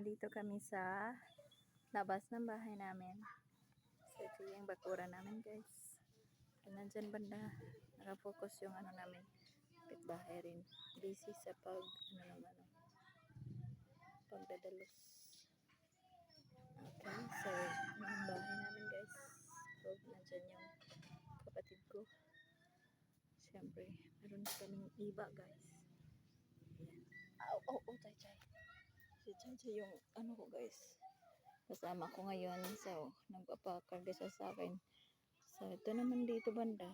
nandito kami sa labas ng bahay namin. So, ito yung bakura namin, guys. So, nandyan banda, nakafocus yung ano namin, bahay rin. Busy sa pag, ano naman, ano, pagdadalos. Okay, so, yung bahay namin, guys. So, nandyan yung kapatid ko. Siyempre, meron kaming iba, guys. Ayan. Oh, oh, oh, chay, chay. Si Chay yung ano ko, guys. Kasama ko ngayon. So, nagpapakarga siya sa akin. So, ito naman dito banda.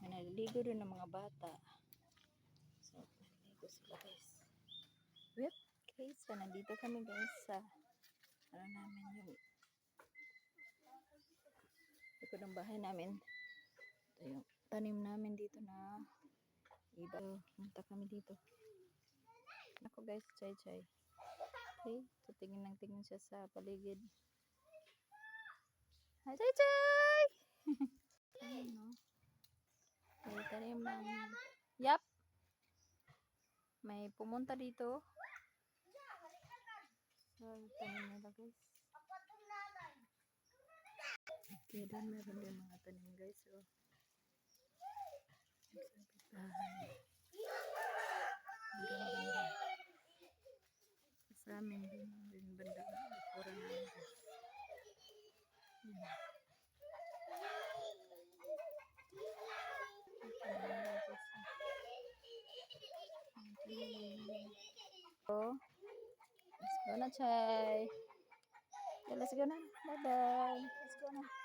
Naliligo rin ng mga bata. So, naliligo sila, guys. Whip. Okay, so, nandito kami, guys, sa ano namin yung likod ng bahay namin. Ito yung tanim namin dito na iba. Punta kami dito. Ako guys, chay chay. Okay, so tingin ng tingin siya sa paligid. Hi, chay chay! Ayun, no? May tanim ng... Yap! May pumunta dito. So, tanim nila guys. Okay, doon meron din mga tanim guys. So, sa bahay. Ang ganda. Sa amin din, din banda. Pura namin guys. Yan. Ito na mga guys, ah. Oh. Let's go na, Chay. Let's go na. Bye-bye. Let's go na.